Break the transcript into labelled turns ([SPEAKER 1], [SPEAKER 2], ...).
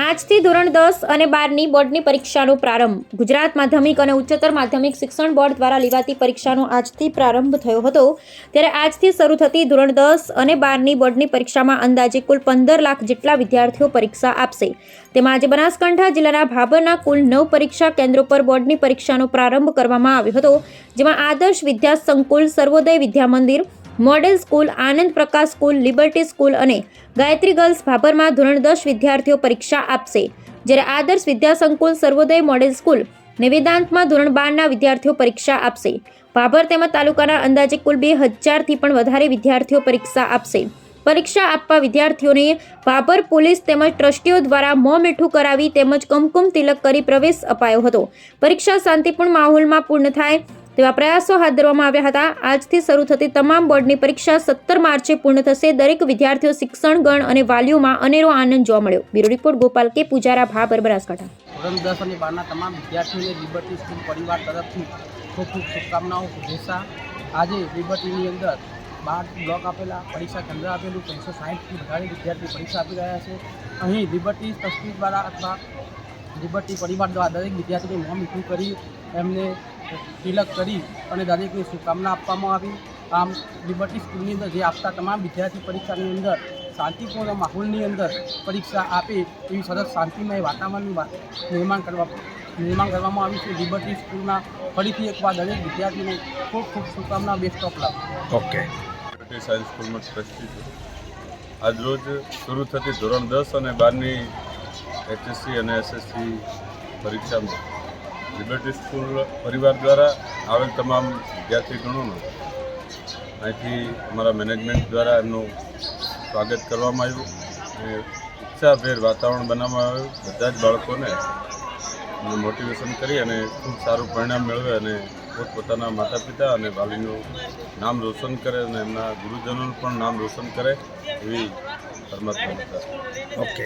[SPEAKER 1] આજથી ધોરણ દસ અને બારની બોર્ડની પરીક્ષાનો પ્રારંભ ગુજરાત માધ્યમિક અને ઉચ્ચતર માધ્યમિક શિક્ષણ બોર્ડ દ્વારા લેવાતી પરીક્ષાનો આજથી પ્રારંભ થયો હતો ત્યારે આજથી શરૂ થતી ધોરણ દસ અને બારની બોર્ડની પરીક્ષામાં અંદાજે કુલ પંદર લાખ જેટલા વિદ્યાર્થીઓ પરીક્ષા આપશે તેમાં આજે બનાસકાંઠા જિલ્લાના ભાભરના કુલ નવ પરીક્ષા કેન્દ્રો પર બોર્ડની પરીક્ષાનો પ્રારંભ કરવામાં આવ્યો હતો જેમાં આદર્શ વિદ્યા સંકુલ Sarvodaya Vidya Mandir model school Anand Prakash school liberty school અને ગાયત્રી ગર્લ્સ ભાભરમાં ધોરણ દસ વિદ્યાર્થીઓ પરીક્ષા આપશે જ્યારે આદર્શ વિદ્યાસંકુલ સર્વોદય મોડેલ સ્કૂલ નિવેદાંતમાં ધોરણ બારના વિદ્યાર્થીઓ પરીક્ષા આપશે ભાભર તેમજ તાલુકાના અંદાજે કુલ બે હજારથી પણ વધારે વિદ્યાર્થીઓ પરીક્ષા આપશે પરીક્ષા આપવા વિદ્યાર્થીઓને ભાભર પોલીસ તેમજ ટ્રસ્ટીઓ દ્વારા મો મીઠું કરાવી તેમજ કમકુમ તિલક કરી પ્રવેશ અપાયો હતો પરીક્ષા શાંતિપૂર્ણ માહોલમાં પૂર્ણ થાય તેવા પ્રયાસો હાથ ધરવામાં આવ્યા હતા આજથી શરૂ થતી તમામ બોર્ડની પરીક્ષા સત્તર માર્ચે પૂર્ણ થશે દરેક વિદ્યાર્થીઓ શિક્ષણ ગણ અને વાલીઓમાં અનેરો આનંદ જોવા મળ્યો બ્યુરો રિપોર્ટ ગોપાલ કે પૂજારા ભાબર બનાસકાંઠા
[SPEAKER 2] ધોરણ દસ અને બારના તમામ વિદ્યાર્થીઓને લિબર્ટી સ્કૂલ પરિવાર તરફથી ખૂબ ખૂબ શુભકામનાઓ શુભેચ્છા આજે લિબર્ટીની અંદર બાર બ્લોક આપેલા પરીક્ષા કેન્દ્ર આપેલું ત્રણસો સાહીઠથી વધારે વિદ્યાર્થીઓ પરીક્ષા આપી રહ્યા છે અહીં લિબર્ટી તસ્વીર દ્વારા અથવા લિબર્ટી પરિવાર દ્વારા દરેક વિદ્યાર્થીઓને નામ ઊભું કરી એમને તિલક કરી અને દરેકની શુભકામના આપવામાં આવી આમ લિબર્ટી સ્કૂલની અંદર જે આપતા તમામ વિદ્યાર્થી પરીક્ષાની અંદર શાંતિપૂર્ણ માહોલની અંદર પરીક્ષા આપે એવી સરસ શાંતિમય વાતાવરણનું નિર્માણ કરવા નિર્માણ કરવામાં આવ્યું છે લિબર્ટી સ્કૂલમાં ફરીથી એકવાર દરેક વિદ્યાર્થીને ખૂબ ખૂબ શુભકામના best of luck
[SPEAKER 3] okay science સ્કૂલમાં ટ્રસ્ટી આજરોજ શરૂ થતી ધોરણ દસ અને બારની એચએસસી અને એસએસસી પરીક્ષામાં લિબર્ટી સ્કૂલ પરિવાર દ્વારા આવેલ તમામ વિદ્યાર્થીગણોનું અહીંથી અમારા મેનેજમેન્ટ દ્વારા એમનું સ્વાગત કરવામાં આવ્યું અને ઉત્સાહભેર વાતાવરણ બનાવવામાં આવ્યું બધા જ બાળકોને મોટિવેશન કરી અને ખૂબ સારું પરિણામ મેળવે અને પોતપોતાના માતા પિતા અને વાલીનું નામ રોશન કરે અને એમના ગુરુજનોનું પણ નામ રોશન કરે એવી પરમાત્મા ઓકે